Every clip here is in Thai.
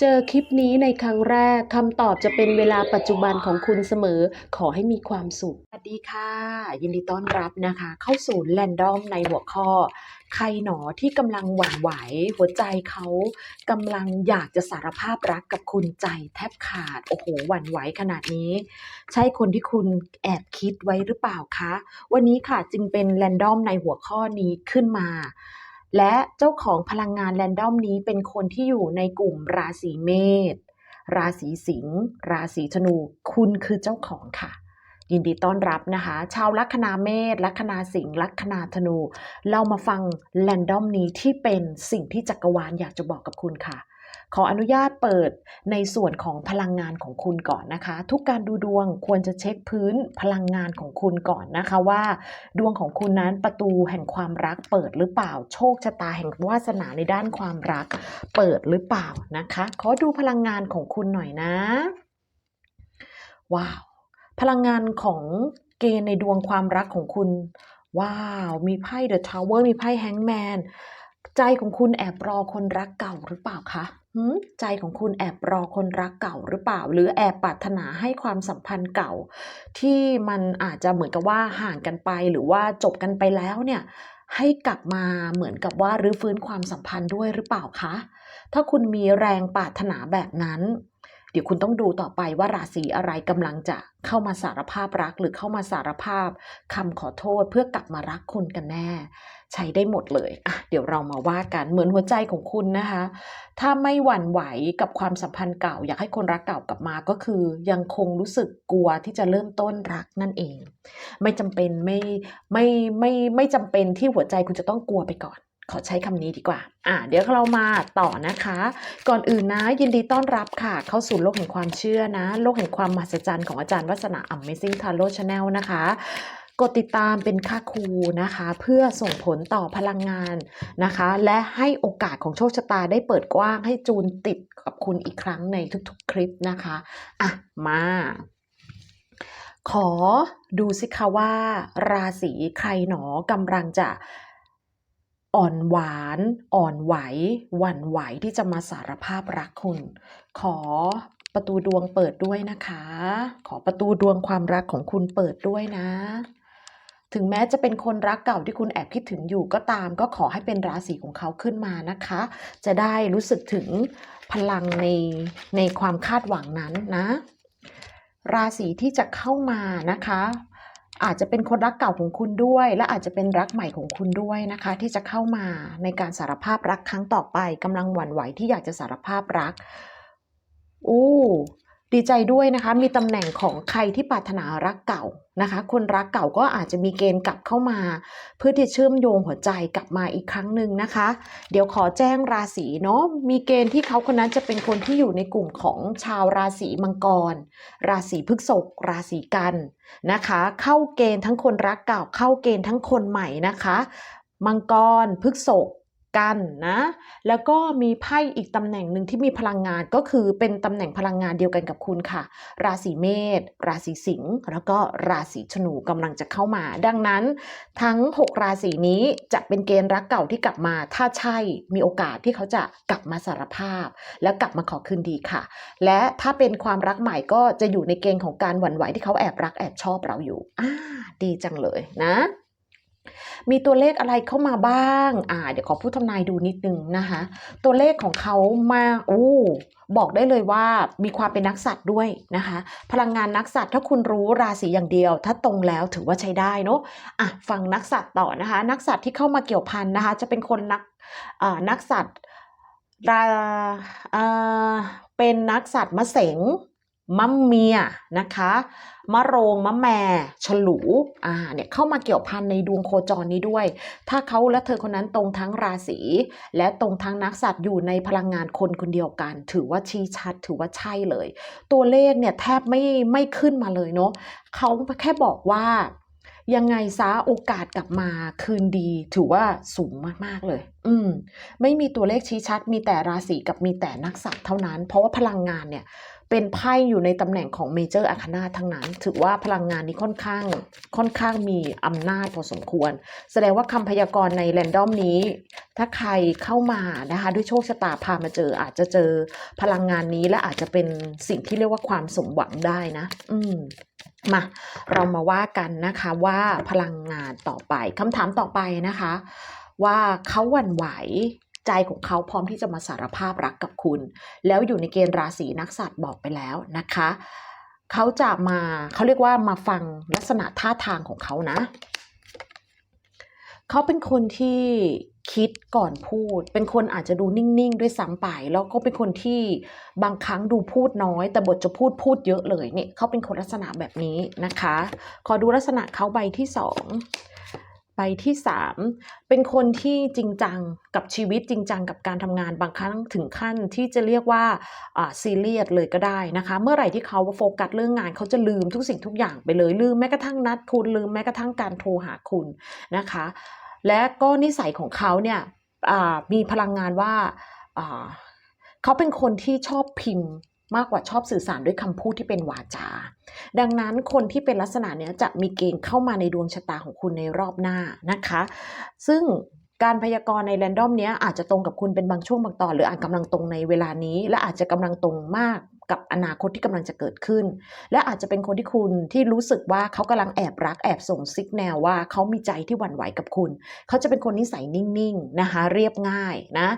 เจอคลิปนี้ในครั้งแรกคำตอบจะเป็นเวลาปัจจุบันของคุณเสมอ ขอให้มีความสุข สวัสดีค่ะ ยินดีต้อนรับนะคะ เข้าสู่แรนดอมในหัวข้อ ใครหนอที่กำลังหวั่นไหว หัวใจเขากำลังอยากจะสารภาพรักกับคุณใจแทบขาด โอ้โหหวั่นไหวขนาดนี้ ใช่คนที่คุณแอบคิดไว้หรือเปล่าคะ วันนี้ค่ะจึงเป็นแรนดอมในหัวข้อนี้ขึ้นมา และเจ้าของพลังงานแรนดอมนี้เป็นคนที่อยู่ในกลุ่มราศีเมษ ราศีสิงห์ ราศีธนู คุณคือเจ้าของค่ะ ยินดีต้อนรับนะคะ ชาวลัคนาเมษ ลัคนาสิงห์ ลัคนาธนู เรามาฟังแรนดอมนี้ที่เป็นสิ่งที่จักรวาลอยากจะบอกกับคุณค่ะ ขออนุญาตเปิดในส่วนของพลังงานของคุณก่อนนะคะ ทุกการดูดวงควรจะเช็คพื้นพลังงานของคุณก่อนนะคะว่า ดวงของคุณนั้นประตูแห่งความรักเปิดหรือเปล่า โชคชะตาแห่งวาสนาในด้านความรัก เปิดหรือเปล่านะคะ ขอดูพลังงานของคุณหน่อยนะ ว้าว พลังงานของเกณฑ์ในดวงความรักของคุณว้าว มีไพ่ The Tower มีไพ่แฮงแมนใจของคุณแอบรอคนรักเก่าหรือเปล่าคะ ใจของคุณแอบรอคนรักเก่าหรือเปล่า หรือแอบปรารถนาให้ความสัมพันธ์เก่า ที่มันอาจจะเหมือนกับว่าห่างกันไปหรือว่าจบกันไปแล้วเนี่ยให้กลับมาเหมือนกับว่ารื้อฟื้นความสัมพันธ์ด้วยหรือเปล่าคะ ถ้าคุณมีแรงปรารถนาแบบนั้น ดี๋ยวคุณต้องดูต่อไปว่าราศีอะไรกำลังจะเข้ามาสารภาพรักหรือเข้ามาสารภาพคำขอโทษเพื่อกลับมารักคุณกันแน่ ใช้ได้หมดเลยอะเดี๋ยวเรามาว่ากันเหมือนหัวใจของคุณนะคะ ถ้าไม่หวั่นไหวกับความสัมพันธ์เก่า อยากให้คนรักเก่ากลับมาก็คือ ยังคงรู้สึกกลัวที่จะเริ่มต้นรักนั่นเอง ไม่จำเป็นไม่ไม่ไม่ไม่จำเป็นที่หัวใจคุณจะต้องกลัวไปก่อน ขอใช้คำนี้ดีกว่า อะเดี๋ยวเรามาต่อนะคะ ก่อนอื่นนะ ยินดีต้อนรับค่ะ เข้าสู่โลกแห่งความเชื่อนะ โลกแห่งความมหัศจรรย์ของอาจารย์วัฒนา Amazing Tarot Channel นะคะกดติดตามเป็นค่าครูนะคะ เพื่อส่งผลต่อพลังงานนะคะ และให้โอกาสของโชคชะตาได้เปิดกว้างให้จูนติดกับคุณอีกครั้งในทุกๆคลิปนะคะอะมา ขอดูสิคะว่าราศีใครหนอกำลังจะ อ่อนหวาน อ่อนไหว หวั่นไหวที่จะมาสารภาพรักคุณ ขอประตูดวงเปิดด้วยนะคะ ขอประตูดวงความรักของคุณเปิดด้วยนะ ถึงแม้จะเป็นคนรักเก่าที่คุณแอบคิดถึงอยู่ก็ตาม ก็ขอให้เป็นราศีของเขาขึ้นมานะคะ จะได้รู้สึกถึงพลังในในความคาดหวังนั้นนะ ราศีที่จะเข้ามานะคะ อาจจะเป็นคนรักเก่าของคุณด้วย และอาจจะเป็นรักใหม่ของคุณด้วยนะคะ ที่จะเข้ามาในการสารภาพรักครั้งต่อไปกำลังหวั่นไหวที่อยากจะสารภาพรัก อู้ ดีใจด้วยนะคะ มีตำแหน่งของใครที่ปรารถนารักเก่านะคะ คนรักเก่าก็อาจจะมีเกณฑ์กลับเข้ามา เพื่อที่เชื่อมโยงหัวใจกลับมาอีกครั้งหนึ่งนะคะ เดี๋ยวขอแจ้งราศีเนาะ มีเกณฑ์ที่เขาคนนั้นจะเป็นคนที่อยู่ในกลุ่มของชาวราศีมังกร ราศีพฤษภราศีกันนะคะ เข้าเกณฑ์ทั้งคนรักเก่า เข้าเกณฑ์ทั้งคนใหม่นะคะ มังกรพฤษภ กันนะแล้วก็มีไพ่อีกตำแหน่งหนึ่งที่มีพลังงานก็คือเป็นตำแหน่งพลังงานเดียวกันกับคุณค่ะ ราศีเมษราศีสิงห์แล้วก็ราศีธนูกำลังจะเข้ามา ดังนั้นทั้ง 6 ราศีนี้จะเป็นเกณฑ์รักเก่าที่กลับมา ถ้าใช่มีโอกาสที่เขาจะกลับมาสารภาพ แล้วกลับมาขอคืนดีค่ะ และถ้าเป็นความรักใหม่ก็จะอยู่ในเกณฑ์ของการหวั่นไหวที่เขาแอบรักแอบชอบเราอยู่อ่าดีจังเลยนะ มีตัวเลขอะไรเข้ามาบ้าง อ่า เดี๋ยวขอพูดทำนายดูนิดนึงนะคะ ตัวเลขของเขามาอู้บอกได้เลยว่ามีความเป็นนักสัตว์ด้วยนะคะ พลังงานนักสัตว์ถ้าคุณรู้ราศีอย่างเดียว ถ้าตรงแล้วถือว่าใช้ได้เนอะอะฟังนักสัตว์ต่อนะคะ นักสัตว์ที่เข้ามาเกี่ยวพันนะคะ จะเป็นคนนักอ่านักสัตว์ราอ่าเป็นนักสัตว์มะเสง มะเมียนะคะมะโรงมะแม่ฉลูอ่าเนี่ยเข้ามาเกี่ยวพันในดวงโคจรนี้ด้วย ถ้าเขาและเธอคนนั้นตรงทั้งราศีและตรงทั้งนักสัตว์อยู่ในพลังงานคนคนเดียวกัน ถือว่าชี้ชัดถือว่าใช่เลย ตัวเลขเนี่ยแทบไม่ไม่ขึ้นมาเลยเนาะเขาแค่บอกว่ายังไงซะโอกาสกลับมาคืนดี ถือว่าสูงมากๆเลย อืม ไม่มีตัวเลขชี้ชัด มีแต่ราศีกับมีแต่นักสัตว์เท่านั้น เพราะว่าพลังงานเนี่ย เป็นไพ่อยู่ในตำแหน่งของเมเจอร์อาคานาทั้งนั้น ถือว่าพลังงานนี้ค่อนข้างค่อนข้างมีอำนาจพอสมควร แสดงว่าคำพยากรณ์ในแรนดอมนี้ ถ้าใครเข้ามานะคะด้วยโชคชะตาพามาเจอ อาจจะเจอพลังงานนี้และอาจจะเป็นสิ่งที่เรียกว่าความสมหวังได้นะ อืมมาเรามาว่ากันนะคะว่าพลังงานต่อไปคำถามต่อไปนะคะ ว่าเขาหวั่นไหว ใจของเขาพร้อมที่จะมาสารภาพรักกับคุณ แล้วอยู่ในเกณฑ์ราศีนักสัตว์บอกไปแล้วนะคะ เขาจะมาเขาเรียกว่ามาฟังลักษณะท่าทางของเขานะ เขาเป็นคนที่คิดก่อนพูด เป็นคนอาจจะดูนิ่งๆ ด้วยซ้ำไป แล้วก็เป็นคนที่บางครั้งดูพูดน้อย แต่บทจะพูดพูดเยอะเลยเนี่ยเขาเป็นคนลักษณะแบบนี้นะคะ ขอดูลักษณะเขาใบที่สอง ใบที่สามเป็นคนที่จริงจังกับชีวิตจริงจังกับการทำงานบางครั้งถึงขั้นที่จะเรียกว่าซีเรียสเลยก็ได้นะคะ เมื่อไหร่ที่เขาโฟกัสเรื่องงานเขาจะลืมทุกสิ่งทุกอย่างไปเลยลืมแม้กระทั่งนัดคุณลืมแม้กระทั่งการโทรหาคุณนะคะ และก็นิสัยของเขาเนี่ยมีพลังงานว่าอ่าเขาเป็นคนที่ชอบพิมพ์ มากกว่าชอบสื่อสารด้วยคำพูดที่เป็นวาจา ดังนั้นคนที่เป็นลักษณะเนี้ยจะมีเกณฑ์เข้ามาในดวงชะตาของคุณในรอบหน้านะคะ ซึ่งการพยากรณ์ในแรนดอมเนี้ยอาจจะตรงกับคุณเป็นบางช่วงบางตอน หรืออาจกำลังตรงในเวลานี้ และอาจจะกำลังตรงมาก กับอนาคตที่กำลังจะเกิดขึ้น และอาจจะเป็นคนที่คุณที่รู้สึกว่าเขากำลังแอบรักแอบส่งซิกแนลว่าเขามีใจที่หวั่นไหวกับคุณ เขาจะเป็นคนนิสัยนิ่งๆนะคะเรียบง่ายนะ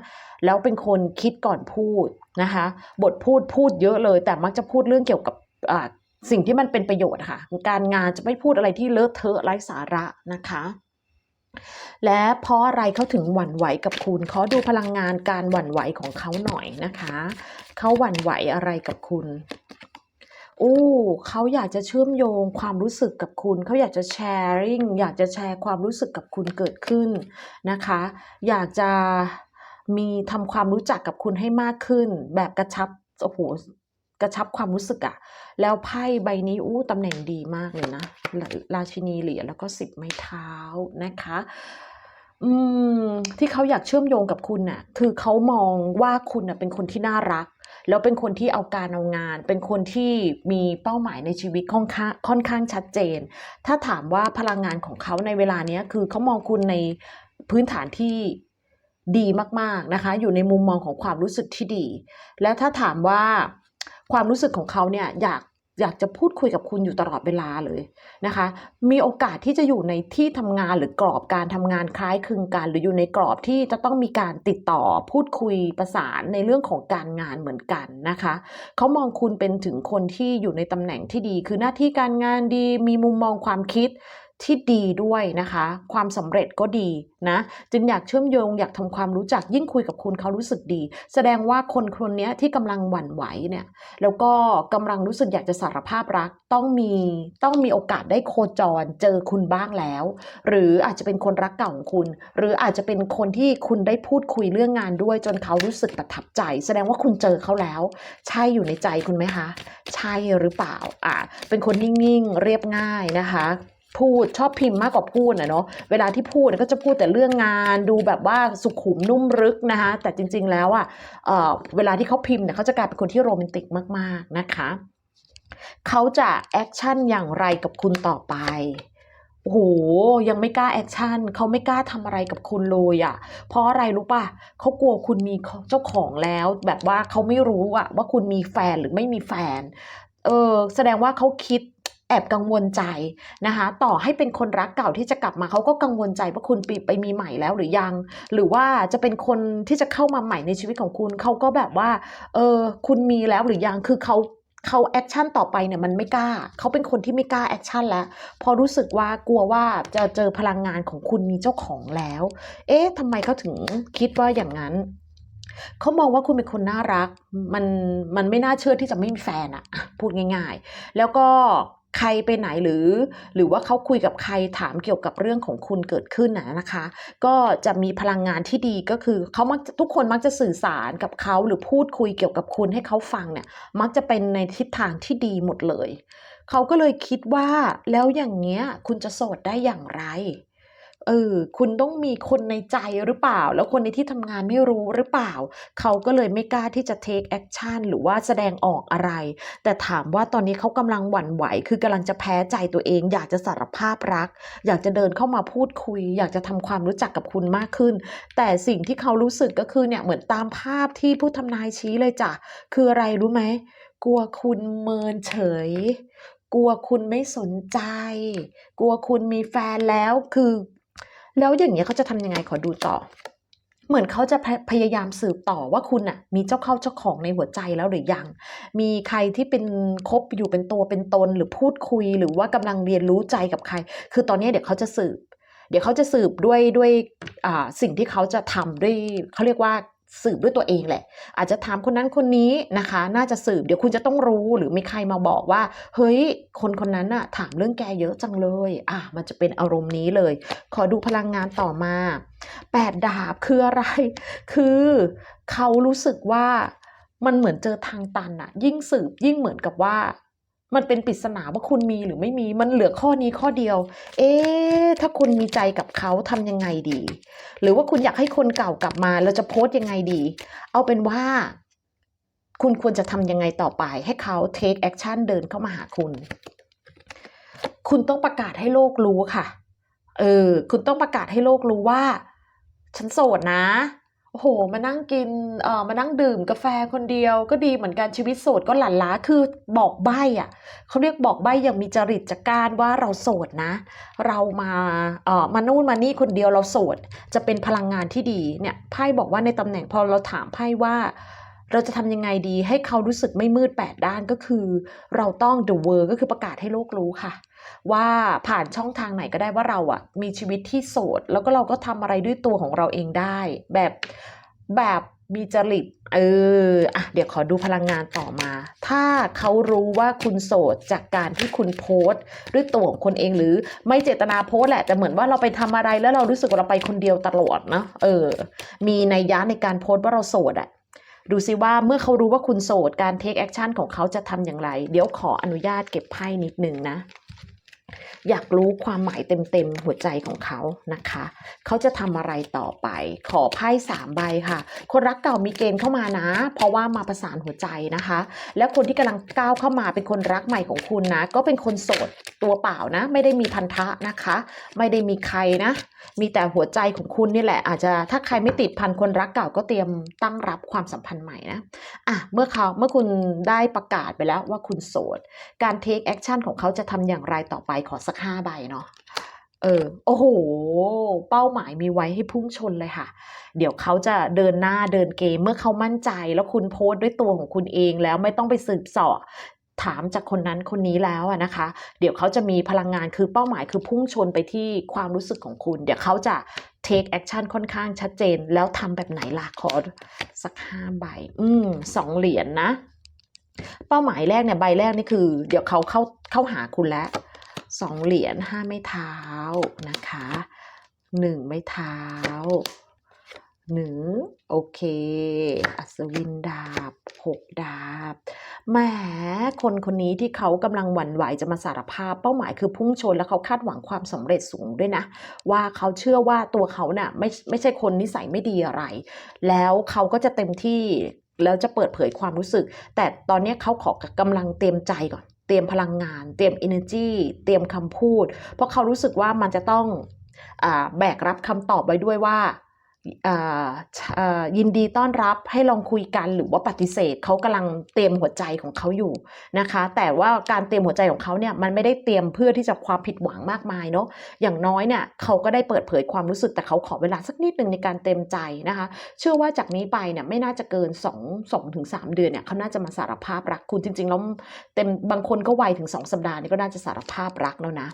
แล้วเป็นคนคิดก่อนพูดนะคะบทพูดพูดเยอะเลย แต่มักจะพูดเรื่องเกี่ยวกับอ่าสิ่งที่มันเป็นประโยชน์ค่ะ การงานจะไม่พูดอะไรที่เลอะเทอะไร้สาระนะคะ และเพราะอะไรเขาถึงหวั่นไหวกับคุณ ขอดูพลังงานการหวั่นไหวของเขาหน่อยนะคะ เขาหวั่นไหวอะไรกับคุณอู้เขาอยากจะเชื่อมโยงความรู้สึกกับคุณ เขาอยากจะแชร์ริงอยากจะแชร์ความรู้สึกกับคุณเกิดขึ้นนะคะ อยากจะมีทำความรู้จักกับคุณให้มากขึ้น แบบกระชับโอ้โห กระชับความรู้สึกอะแล้วไพ่ใบนี้อู้ตำแหน่งดีมากเลยนะราชินีเหรียญแล้วก็สิบไม้เท้านะคะอืมที่เขาอยากเชื่อมโยงกับคุณน่ะ คือเขามองว่าคุณน่ะเป็นคนที่น่ารัก แล้วเป็นคนที่เอาการเอางาน เป็นคนที่มีเป้าหมายในชีวิตค่อนข้างค่อนข้างชัดเจน ถ้าถามว่าพลังงานของเขาในเวลาเนี้ยคือเขามองคุณในพื้นฐานที่ดีมากๆนะคะ อยู่ในมุมมองของความรู้สึกที่ดี และถ้าถามว่า ความรู้สึกของเขาเนี่ยอยากอยากจะพูดคุยกับคุณอยู่ตลอดเวลาเลยนะคะ มีโอกาสที่จะอยู่ในที่ทำงานหรือกรอบการทำงานคล้ายคลึงกัน หรืออยู่ในกรอบที่จะต้องมีการติดต่อพูดคุยประสานในเรื่องของการงานเหมือนกันนะคะ เขามองคุณเป็นถึงคนที่อยู่ในตำแหน่งที่ดี คือหน้าที่การงานดี มีมุมมองความคิด ที่ดีด้วยนะคะ ความสำเร็จก็ดีนะ จึงอยากเชื่อมโยงอยากทำความรู้จักยิ่งคุยกับคุณเขารู้สึกดี แสดงว่าคนคนนี้ที่กำลังหวั่นไหวเนี่ยแล้วก็กำลังรู้สึกอยากจะสารภาพรัก ต้องมีต้องมีโอกาสได้โคจรเจอคุณบ้างแล้ว หรืออาจจะเป็นคนรักเก่าของคุณ หรืออาจจะเป็นคนที่คุณได้พูดคุยเรื่องงานด้วย จนเขารู้สึกประทับใจ แสดงว่าคุณเจอเขาแล้ว ใช่อยู่ในใจคุณไหมคะ ใช่หรือเปล่าอ่าเป็นคนนิ่งๆเรียบง่ายนะคะ พูดชอบพิมพ์มากกว่าพูดนะเนาะเวลาที่พูดก็จะพูดแต่เรื่องงานดูแบบว่าสุขุมนุ่มรึกนะคะแต่จริง ๆ แล้วอ,ะอะเวลาที่เขาพิมพ์เนี่ยเขาจะกลายเป็นคนที่โรแมนติกมาก ๆ นะคะเขาจะแอคชั่นอย่างไรกับคุณต่อไปโอ้โหยังไม่กล้าแอคชั่นเขาไม่กล้าทำอะไรกับคุณเลยอะ่ะ เพราะอะไรรู้ป่ะเขากลัวคุณมีเจ้าของแล้ว แบบว่าเขาไม่รู้อะว่าคุณมีแฟนหรือไม่มีแฟน เออแสดงว่าเขาคิด แอบกังวลใจนะคะ ต่อให้เป็นคนรักเก่าที่จะกลับมาเขาก็กังวลใจว่าคุณไปไปมีใหม่แล้วหรือยัง หรือว่าจะเป็นคนที่จะเข้ามาใหม่ในชีวิตของคุณเขาก็แบบว่าเออคุณมีแล้วหรือยังคือเขาเขาแอคชั่นต่อไปเนี่ยมันไม่กล้า เขาเป็นคนที่ไม่กล้าแอคชั่นแล้ว พอรู้สึกว่ากลัวว่าจะเจอพลังงานของคุณมีเจ้าของแล้ว เอ๊ะทำไมเขาถึงคิดว่าอย่างนั้นเขามองว่าคุณเป็นคนน่ารัก มันมันไม่น่าเชื่อที่จะไม่มีแฟนอะอะพูดง่าย ๆ แล้วก็ ใครไปไหนหรือ หรือว่าเขาคุยกับใครถามเกี่ยวกับเรื่องของคุณเกิดขึ้นนะนะคะ ก็จะมีพลังงานที่ดีก็คือเขามักทุกคนมักจะสื่อสารกับเขาหรือพูดคุยเกี่ยวกับคุณให้เขาฟังเนี่ย มักจะเป็นในทิศทางที่ดีหมดเลย เขาก็เลยคิดว่าแล้วอย่างเงี้ยคุณจะโสดได้อย่างไร เออคุณต้องมีคนในใจหรือเปล่า แล้วคนในที่ทำงานไม่รู้หรือเปล่า เขาก็เลยไม่กล้าที่จะ take action หรือว่าแสดงออกอะไร แต่ถามว่าตอนนี้เขากำลังหวั่นไหว คือกำลังจะแพ้ใจตัวเอง อยากจะสารภาพรัก อยากจะเดินเข้ามาพูดคุย อยากจะทำความรู้จักกับคุณมากขึ้น แต่สิ่งที่เขารู้สึกก็คือเนี่ยเหมือนตามภาพที่ผู้ทำนายชี้เลยจ้ะคืออะไรรู้ไหมกลัวคุณเมินเฉยกลัวคุณไม่สนใจ กลัวคุณมีแฟนแล้ว คือ แล้วอย่างเงี้ยเขาจะทำยังไงขอดูต่อ เหมือนเขาจะพยายามสืบต่อว่าคุณน่ะมีเจ้าเข้าเจ้าของในหัวใจแล้วหรือยัง มีใครที่เป็นคบอยู่เป็นตัวเป็นตนหรือพูดคุย หรือว่ากำลังเรียนรู้ใจกับใคร คือตอนนี้เดี๋ยวเขาจะสืบ เดี๋ยวเขาจะสืบด้วยด้วยอ่าสิ่งที่เขาจะทำด้วยเขาเรียกว่า สืบด้วยตัวเองแหละ อาจจะถามคนนั้นคนนี้นะคะ น่าจะสืบเดี๋ยวคุณจะต้องรู้หรือมีใครมาบอกว่า เฮ้ย คนคนนั้นน่ะ ถามเรื่องแกเยอะจังเลย อะ มันจะเป็นอารมณ์นี้เลย ขอดูพลังงานต่อมาแปดดาบคืออะไร คือเขารู้สึกว่ามันเหมือนเจอทางตันอะยิ่งสืบยิ่งเหมือนกับว่า มันเป็นปริศนาว่าคุณมีหรือไม่มีมันเหลือข้อนี้ข้อเดียว เอ๊ะถ้าคุณมีใจกับเขาทำยังไงดี หรือว่าคุณอยากให้คนเก่ากลับมาเราจะโพสต์ยังไงดี เอาเป็นว่า คุณควรจะทำยังไงต่อไป ให้เขา take action เดินเข้ามาหาคุณ คุณต้องประกาศให้โลกรู้ค่ะ เออ คุณต้องประกาศให้โลกรู้ว่า ฉันโสดนะ โอ้โห มานั่งกินเอ่อมานั่งดื่มกาแฟคนเดียว ก็ดีเหมือนกันชีวิตโสดก็หลั่นล้าคือบอกใบ้อะเขาเรียกบอกใบ้อย่างมีจริตจัการว่าเราโสดนะ เรามาเอ่อมานู่นมานี่คนเดียวเราโสด จะเป็นพลังงานที่ดีเนี่ยไพ่บอกว่าในตำแหน่งพอเราถามไพ่ว่า เราจะทำยังไงดีให้เขารู้สึกไม่มืดแปดด้านก็คือ เราต้อง the world ก็คือประกาศให้โลกรู้ค่ะ ว่าผ่านช่องทางไหนก็ได้ว่าเราอะมีชีวิตที่โสด แล้วก็เราก็ทำอะไรด้วยตัวของเราเองได้ แบบแบบมีจริตเอออะเดี๋ยวขอดูพลังงานต่อมา ถ้าเขารู้ว่าคุณโสดจากการที่คุณโพสต์ ด้วยตัวของคนเองหรือไม่เจตนาโพสต์แหละแต่เหมือนว่าเราไปทำอะไรแล้วเรารู้สึกว่าเราไปคนเดียวตลอดเนาะเออ มีนัยยะในการโพสต์ว่าเราโสดอะดูซิว่าเมื่อเขารู้ว่าคุณโสดการ take action ของเขาจะทำอย่างไร เดี๋ยวขออนุญาตเก็บไพ่นิดนึงนะ อยากรู้ความหมายเต็มๆหัวใจของเขานะคะ เขาจะทำอะไรต่อไป ขอไพ่สามใบค่ะ คนรักเก่ามีเกณฑ์เข้ามานะ เพราะว่ามาประสานหัวใจนะคะ แล้วคนที่กำลังก้าวเข้ามาเป็นคนรักใหม่ของคุณนะ ก็เป็นคนโสดตัวเปล่านะ ไม่ได้มีพันธะนะคะ ไม่ได้มีใครนะมีแต่หัวใจของคุณนี่แหละ อาจจะถ้าใครไม่ติดพันคนรักเก่าก็เตรียมตั้งรับความสัมพันธ์ใหม่นะอะเมื่อเขาเมื่อคุณได้ประกาศไปแล้วว่าคุณโสด การ take action ของเขาจะทำอย่างไรต่อไปขอสักห้าใบเนาะเออโอ้โห เป้าหมายมีไว้ให้พุ่งชนเลยค่ะ เดี๋ยวเขาจะเดินหน้าเดินเกมเมื่อเขามั่นใจ แล้วคุณโพสต์ด้วยตัวของคุณเองแล้วไม่ต้องไปสืบสอบ ถามจากคนนั้นคนนี้แล้วอะนะคะ เดี๋ยวเขาจะมีพลังงานคือเป้าหมายคือพุ่งชนไปที่ความรู้สึกของคุณ เดี๋ยวเขาจะ take action ค่อนข้างชัดเจน แล้วทำแบบไหนล่ะขอสักห้าใบ อืมสองเหรียญนนะ เป้าหมายแรกเนี่ยใบแรกนี่คือ เดี๋ยวเขาเข้าเข้าหาคุณแล้วสองเหรียญห้าไม้เท้านะคะหนึ่งไม้เท้า หนึ่งโอเค อัศวินดาบหกดาบแหมคนคนนี้ที่เขากำลังหวั่นไหวจะมาสารภาพเป้าหมายคือพุ่งชนแล้วเขาคาดหวังความสำเร็จสูงด้วยนะ ว่าเขาเชื่อว่าตัวเขาน่ะไม่ไม่ใช่คนนิสัยไม่ดีอะไร แล้วเขาก็จะเต็มที่แล้วจะเปิดเผยความรู้สึก แต่ตอนนี้เขาขอกำลังเตรียมใจก่อน เตรียมพลังงาน เตรียม energy เตรียมคำพูด เพราะเขารู้สึกว่ามันจะต้องอแบกรับคำตอบไว้ด้วยว่า ยินดีต้อนรับให้ลองคุยกันหรือว่าปฏิเสธเขากำลังเตรียมหัวใจของเขาอยู่นะคะ แต่ว่าการเตรียมหัวใจของเขาเนี่ยมันไม่ได้เตรียมเพื่อที่จะความผิดหวังมากมายเนาะอย่างน้อยเนี่ยเขาก็ได้เปิดเผยความรู้สึกแต่เขาขอเวลาสักนิดหนึ่งในการเต็มใจนะคะ เชื่อว่าจากนี้ไปเนี่ยไม่น่าจะเกิน2 2ถึง3เดือนเนี่ยเขาน่าจะมาสารภาพรักคุณจริงๆแล้วเต็มบางคนก็ไวถึง 2 สัปดาห์นี่ก็น่าจะสารภาพรักแล้วนะ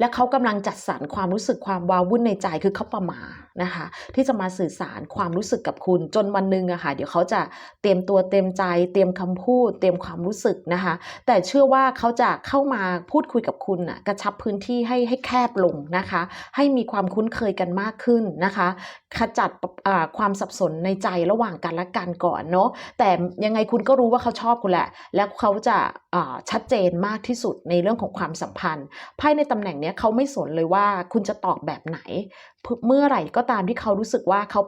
และเขากำลังจัดสรรความรู้สึกความวาวุ่นในใจคือเขาประมานะคะ ที่จะมาสื่อสารความรู้สึกกับคุณจนวันหนึ่งอะค่ะเดี๋ยวเขาจะเตรียมตัวเตรียมใจ เตรียมคำพูด เตรียมความรู้สึกนะคะ แต่เชื่อว่าเขาจะเข้ามาพูดคุยกับคุณอะกระชับพื้นที่ให้ให้แคบลงนะคะ ให้มีความคุ้นเคยกันมากขึ้นนะคะ ขจัดความสับสนในใจระหว่างกันและกันก่อนเนาะแต่ยังไงคุณก็รู้ว่าเขาชอบคุณแหละ แล้วเขาจะชัดเจนมากที่สุดในเรื่องของความสัมพันธ์ไพ่ในตำแหน่งนี้เขาไม่สนเลยว่าคุณจะตอบแบบไหน เมื่อไหร่ก็ตามที่เขารู้สึกว่าเขา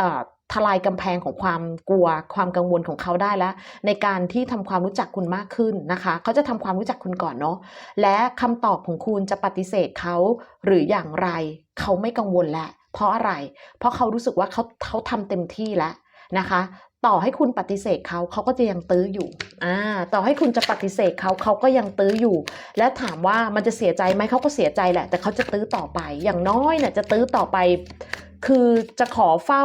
อ่าทลายกำแพงของความกลัวความกังวลของเขาได้แล้ว ในการที่ทำความรู้จักคุณมากขึ้นนะคะ เขาจะทำความรู้จักคุณก่อนเนาะและคำตอบของคุณจะปฏิเสธเขาหรืออย่างไร เขาไม่กังวลแล้วเพราะอะไร เพราะเขารู้สึกว่าเขาเขาทำเต็มที่แล้วนะคะ ต่อให้คุณปฏิเสธเขาเขาก็จะยังตื้ออยู่อ่าต่อให้คุณจะปฏิเสธเขาเขาก็ยังตื้ออยู่ และถามว่ามันจะเสียใจไหมเขาก็เสียใจแหละ แต่เขาจะตื้อต่อไป อย่างน้อยเนี่ยจะตื้อต่อไป คือจะขอเฝ้า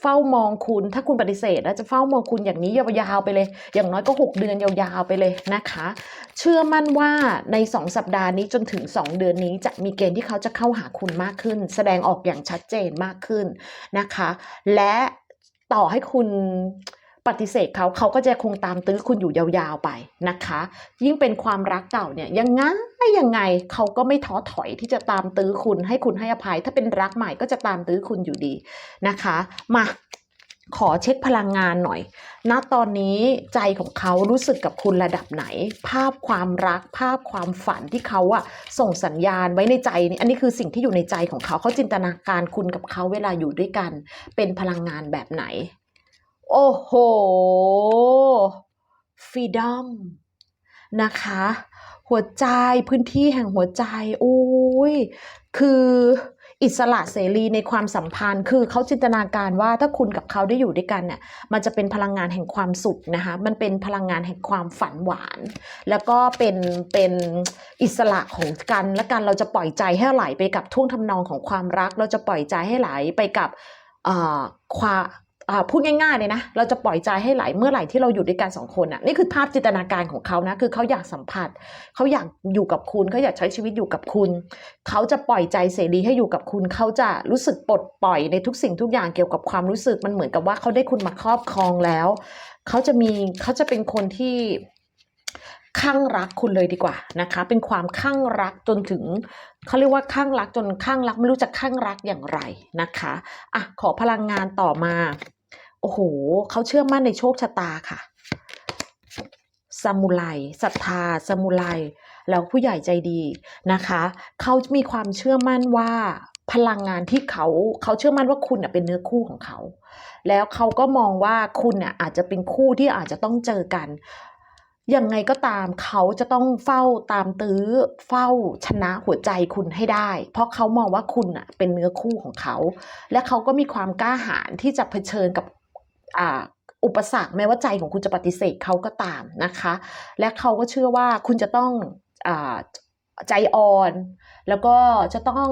เฝ้ามองคุณ ถ้าคุณปฏิเสธแล้วจะเฝ้ามองคุณอย่างนี้ยาวๆไปเลย อย่างน้อยก็ 6 เดือนยาวๆไปเลยนะคะ เชื่อมั่นว่าใน 2 สัปดาห์นี้จนถึง 2 เดือนนี้จะมีเกณฑ์ที่เขาจะเข้าหาคุณมากขึ้น แสดงออกอย่างชัดเจนมากขึ้นนะคะ และ ต่อให้คุณปฏิเสธเขาเขาก็จะคงตามตื้อคุณอยู่ยาวๆไปนะคะ ยิ่งเป็นความรักเก่าเนี่ยยังไงยังไงเขาก็ไม่ท้อถอยที่จะตามตื้อคุณให้คุณให้อภัย ถ้าเป็นรักใหม่ก็จะตามตื้อคุณอยู่ดีนะคะ มา ขอเช็คพลังงานหน่อยณตอนนี้ใจของเขารู้สึกกับคุณระดับไหน ภาพความรัก ภาพความฝันที่เขาอะส่งสัญญาณไว้ในใจนี่อันนี้คือสิ่งที่อยู่ในใจของเขาเขาจินตนาการคุณกับเขาเวลาอยู่ด้วยกัน เป็นพลังงานแบบไหน โอ้โหฟรีดอมนะคะ หัวใจพื้นที่แห่งหัวใจโอ้ยคือ อิสระเสรีในความสัมพันธ์ คือเขาจินตนาการว่าถ้าคุณกับเขาได้อยู่ด้วยกันเนี่ยมันจะเป็นพลังงานแห่งความสุขนะคะมันเป็นพลังงานแห่งความฝันหวาน แล้วก็เป็นเป็นอิสระของกันและกันเราจะปล่อยใจให้ไหลไปกับท่วงทำนองของความรัก เราจะปล่อยใจให้ไหลไปกับความ พูดง่ายๆเลยนะ เราจะปล่อยใจให้ไหลเมื่อไหร่ที่เราอยู่ด้วยกันสองคนอะนี่คือภาพจินตนาการของเขานะ คือเขาอยากสัมผัส เขาอยากอยู่กับคุณ เขาอยากใช้ชีวิตอยู่กับคุณ เขาจะปล่อยใจเสรีให้อยู่กับคุณ เขาจะรู้สึกปลดปล่อยในทุกสิ่งทุกอย่างเกี่ยวกับความรู้สึกมันเหมือนกับว่าเขาได้คุณมาครอบครองแล้ว เขาจะมีเขาจะเป็นคนที่ข้างรักคุณเลยดีกว่านะคะ เป็นความข้างรักจนถึงเขาเรียกว่าข้างรักจนข้างรักไม่รู้จะข้างรักอย่างไรนะคะอะขอพลังงานต่อมา โอ้โหเขาเชื่อมั่นในโชคชะตาค่ะซามูไรศรัทธาซามูไรแล้วผู้ใหญ่ใจดีนะคะ เขามีความเชื่อมั่นว่าพลังงานที่เขาเขาเชื่อมั่นว่าคุณน่ะเป็นเนื้อคู่ของเขา แล้วเขาก็มองว่าคุณน่ะอาจจะเป็นคู่ที่อาจจะต้องเจอกันยังไงก็ตามเขาจะต้องเฝ้าตามตื้อเฝ้าชนะหัวใจคุณให้ได้ เพราะเขามองว่าคุณน่ะเป็นเนื้อคู่ของเขา และเขาก็มีความกล้าหาญที่จะเผชิญกับ อุปสรรคแม้ว่าใจของคุณจะปฏิเสธเขาก็ตามนะคะ และเขาก็เชื่อว่าคุณจะต้องอใจอ่อน แล้วก็จะต้อง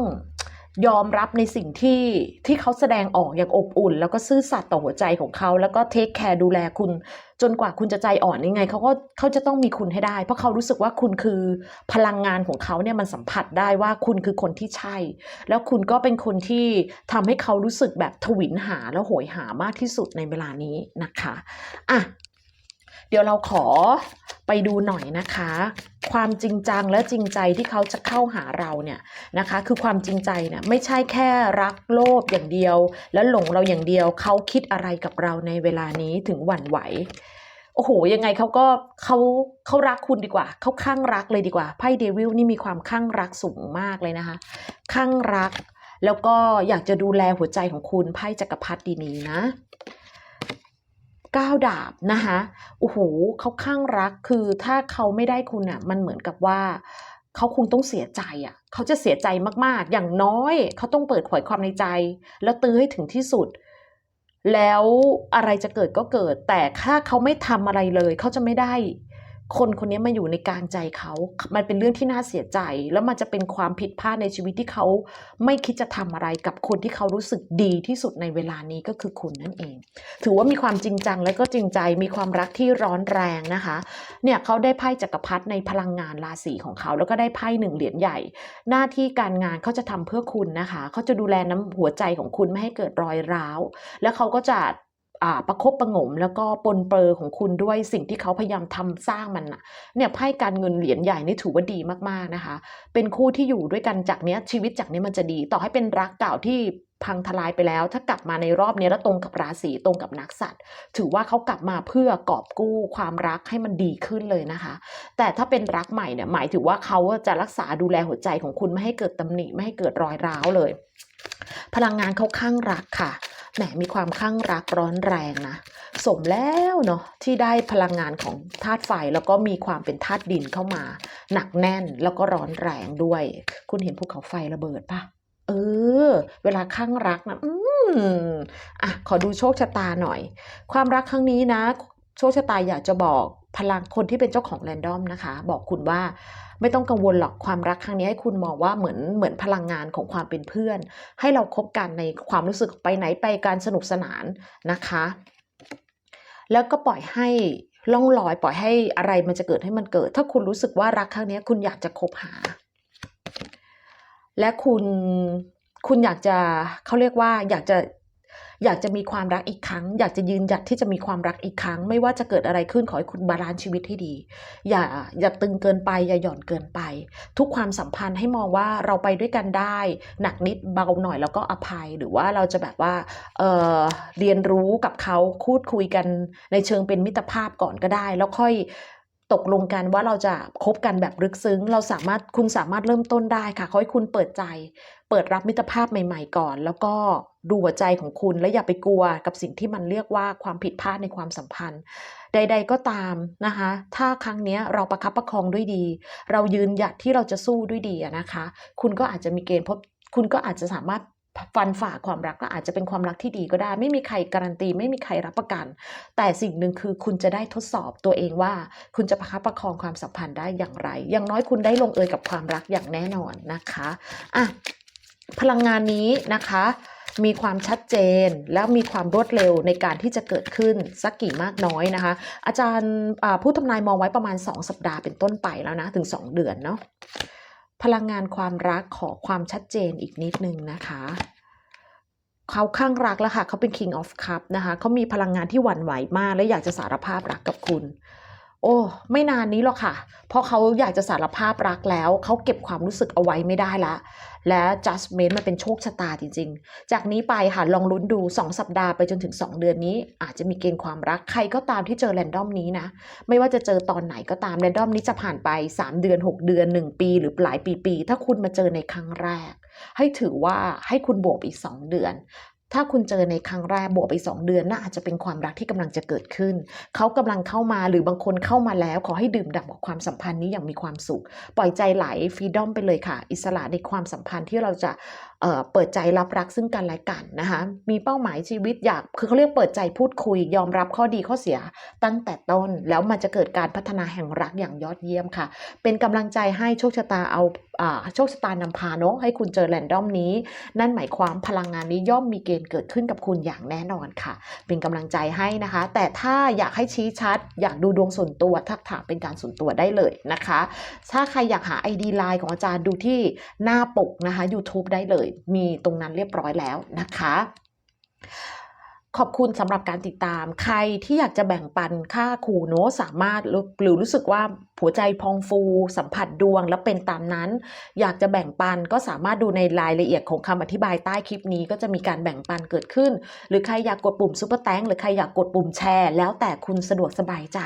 ยอมรับในสิ่งที่ที่เขาแสดงออกอย่างอบอุ่น แล้วก็ซื่อสัตย์ต่อหัวใจของเขา แล้วก็เทคแคร์ดูแลคุณ จนกว่าคุณจะใจอ่อนยังไงเขาก็เขาจะต้องมีคุณให้ได้ เพราะเขารู้สึกว่าคุณคือพลังงานของเขาเนี่ยมันสัมผัสได้ว่าคุณคือคนที่ใช่ แล้วคุณก็เป็นคนที่ทำให้เขารู้สึกแบบทวินหาแล้วโหยหามากที่สุดในเวลานี้นะคะอะ เดี๋ยวเราขอไปดูหน่อยนะคะ ความจริงจังและจริงใจที่เขาจะเข้าหาเราเนี่ยนะคะ คือความจริงใจเนี่ยไม่ใช่แค่รักโลภอย่างเดียว แล้วหลงเราอย่างเดียวเขาคิดอะไรกับเราในเวลานี้ถึงหวั่นไหวโอ้โหยังไงเขาก็เขาเขารักคุณดีกว่าเขาข้างรักเลยดีกว่าไพ่เดวิลนี่มีความข้างรักสูงมากเลยนะคะข้างรักแล้วก็อยากจะดูแลหัวใจของคุณไพ่จักรพรรดินีนะ ก้าวดาบนะคะโอ้โหเขาข้างรักคือถ้าเขาไม่ได้คุณอะมันเหมือนกับว่าเขาคงต้องเสียใจอะเขาจะเสียใจมากๆ อย่างน้อยเขาต้องเปิดเผยความในใจ แล้วตื้อให้ถึงที่สุด แล้วอะไรจะเกิดก็เกิด แต่ถ้าเขาไม่ทำอะไรเลย เขาจะไม่ได้ คนคนนี้มาอยู่ในกลางใจเขา มันเป็นเรื่องที่น่าเสียใจ แล้วมันจะเป็นความผิดพลาดในชีวิตที่เขาไม่คิดจะทำอะไรกับคนที่เขารู้สึกดีที่สุดในเวลานี้ก็คือคุณนั่นเอง ถือว่ามีความจริงจังและก็จริงใจ มีความรักที่ร้อนแรงนะคะ เนี่ยเขาได้ไพ่จักรพรรดิในพลังงานราศีของเขา แล้วก็ได้ไพ่หนึ่งเหรียญใหญ่ หน้าที่การงานเขาจะทำเพื่อคุณนะคะ เขาจะดูแลน้ำหัวใจของคุณไม่ให้เกิดรอยร้าว แล้วเขาก็จะ ประคบประงม แล้วก็ปนเปื้อของคุณด้วยสิ่งที่เขาพยายามทำสร้างมันน่ะเนี่ยไพ่การเงินเหรียญใหญ่นี่ถือว่าดีมากๆนะคะ เป็นคู่ที่อยู่ด้วยกันจากเนี้ยชีวิตจากเนี้ยมันจะดี ต่อให้เป็นรักเก่าที่พังทลายไปแล้ว ถ้ากลับมาในรอบนี้แล้วตรงกับราศีตรงกับนักสัตว์ ถือว่าเขากลับมาเพื่อกอบกู้ความรักให้มันดีขึ้นเลยนะคะ แต่ถ้าเป็นรักใหม่เนี่ยหมายถึงว่าเขาจะรักษาดูแลหัวใจของคุณไม่ให้เกิดตำหนิไม่ให้เกิดรอยร้าวเลย พลังงานเขาข้างรักค่ะ แหมมีความข้างรักร้อนแรงนะ สมแล้วเนาะที่ได้พลังงานของธาตุไฟแล้วก็มีความเป็นธาตุดินเข้ามา หนักแน่นแล้วก็ร้อนแรงด้วย คุณเห็นภูเขาไฟระเบิดปะเออ เวลาข้างรักนะอืมอะขอดูโชคชะตาหน่อย ความรักครั้งนี้นะ โชคชะตาอยากจะบอกพลังคนที่เป็นเจ้าของแรนดอมนะคะ บอกคุณว่า ไม่ต้องกังวลหรอกความรักครั้งนี้ให้คุณมองว่าเหมือนเหมือนพลังงานของความเป็นเพื่อน ให้เราคบกันในความรู้สึกไปไหนไปการสนุกสนานนะคะ แล้วก็ปล่อยให้ล่องลอยปล่อยให้อะไรมันจะเกิดให้มันเกิด ถ้าคุณรู้สึกว่ารักครั้งนี้คุณอยากจะคบหา และคุณคุณอยากจะเขาเรียกว่าอยากจะ อยากจะมีความรักอีกครั้ง อยากจะยืนหยัดที่จะมีความรักอีกครั้ง ไม่ว่าจะเกิดอะไรขึ้นขอให้คุณบาลานซ์ชีวิตให้ดี อย่าอย่าตึงเกินไปอย่าหย่อนเกินไป ทุกความสัมพันธ์ให้มองว่าเราไปด้วยกันได้ หนักนิดเบาหน่อยแล้วก็อภัยหรือว่าเราจะแบบว่าเออเรียนรู้กับเขาพูดคุยกันในเชิงเป็นมิตรภาพก่อนก็ได้ แล้วค่อยตกลงกันว่าเราจะคบกันแบบลึกซึ้ง เราสามารถคุณสามารถเริ่มต้นได้ค่ะขอให้คุณเปิดใจ เปิดรับมิตรภาพใหม่ๆก่อน แล้วก็ดูหัวใจของคุณและอย่าไปกลัวกับสิ่งที่มันเรียกว่าความผิดพลาดในความสัมพันธ์ ใด ๆก็ตามนะคะ ถ้าครั้งนี้เราประคับประคองด้วยดี เรายืนหยัดที่เราจะสู้ด้วยดีนะคะ คุณก็อาจจะมีเกณฑ์พบคุณก็อาจจะสามารถฟันฝ่าความรักก็อาจจะเป็นความรักที่ดีก็ได้ ไม่มีใครการันตี ไม่มีใครรับประกัน แต่สิ่งหนึ่งคือคุณจะได้ทดสอบตัวเองว่า คุณจะประคับประคองความสัมพันธ์ได้อย่างไร อย่างน้อยคุณได้ลงเอยกับความรักอย่างแน่นอนนะคะอะ พลังงานนี้นะคะ มีความชัดเจนแล้วมีความรวดเร็วในการที่จะเกิดขึ้นสักกี่มากน้อยนะคะ อาจารย์ผู้ทำนายมองไว้ประมาณ 2 สัปดาห์เป็นต้นไปแล้วนะ ถึง 2 เดือนเนาะพลังงานความรักขอความชัดเจนอีกนิดนึงนะคะเขาข้างรักแล้วค่ะเขาเป็น King of Cup นะคะเขามีพลังงานที่หวั่นไหวมาก และอยากจะสารภาพรักกับคุณ โอ้ไม่นานนี้หรอกค่ะ เพราะเขาอยากจะสารภาพรักแล้ว เขาเก็บความรู้สึกเอาไว้ไม่ได้ละ และ judgment มันเป็นโชคชะตาจริง ๆ จากนี้ไปค่ะ ลองลุ้นดู 2 สัปดาห์ไปจนถึง 2 เดือนนี้ อาจจะมีเกณฑ์ความรักใครก็ตามที่เจอแรนดอมนี้นะ ไม่ว่าจะเจอตอนไหนก็ตามแรนดอมนี้จะผ่านไป 3 เดือน 6 เดือน 1 ปี หรือหลายปีๆถ้าคุณมาเจอในครั้งแรก ให้ถือว่าให้คุณบวกอีก 2 เดือน ถ้าคุณเจอในครั้งแรกบวกไป 2 เดือนน่าอาจจะเป็นความรักที่กำลังจะเกิดขึ้น เขากำลังเข้ามาหรือบางคนเข้ามาแล้ว ขอให้ดื่มด่ำกับความสัมพันธ์นี้อย่างมีความสุข ปล่อยใจไหลฟรีดอมไปเลยค่ะ อิสระในความสัมพันธ์ที่เราจะ เปิดใจรับรักซึ่งกันและกันนะคะมีเป้าหมายชีวิตอยากคือเขาเรียกเปิดใจพูดคุย ยอมรับข้อดีข้อเสียตั้งแต่ต้น แล้วมันจะเกิดการพัฒนาแห่งรักอย่างยอดเยี่ยมค่ะ เป็นกำลังใจให้โชคชะตาเอาโชคชะตานำพาเนาะให้คุณเจอแรนดอมนี้ นั่นหมายความพลังงานนี้ย่อมมีเกณฑ์เกิดขึ้นกับคุณอย่างแน่นอนค่ะ เป็นกำลังใจให้นะคะ แต่ถ้าอยากให้ชี้ชัด อยากดูดวงส่วนตัวทักถามเป็นการส่วนตัวได้เลยนะคะ ถ้าใครอยากหา ID Line ของอาจารย์ดูที่หน้าปกนะคะ YouTube ได้เลยมีตรงนั้นเรียบร้อยแล้วนะคะ ขอบคุณสำหรับการติดตาม ใครที่อยากจะแบ่งปันค่าครูโน้สามารถหรือหรือรู้สึกว่าหัวใจพองฟู สัมผัสดวงแล้วเป็นตามนั้น อยากจะแบ่งปันก็สามารถดูในรายละเอียดของคำอธิบายใต้คลิปนี้ก็จะมีการแบ่งปันเกิดขึ้น หรือใครอยากกดปุ่มซุปเปอร์แตงหรือใครอยากกดปุ่มแชร์ แล้วแต่คุณสะดวกสบายใจ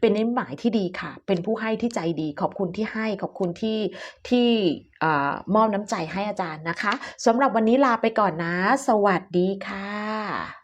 เป็นนิหมายที่ดีค่ะ เป็นผู้ให้ที่ใจดี ขอบคุณที่ให้ขอบคุณที่ที่อามอบน้ำใจให้อาจารย์นะคะสำหรับวันนี้ลาไปก่อนนะ สวัสดีค่ะ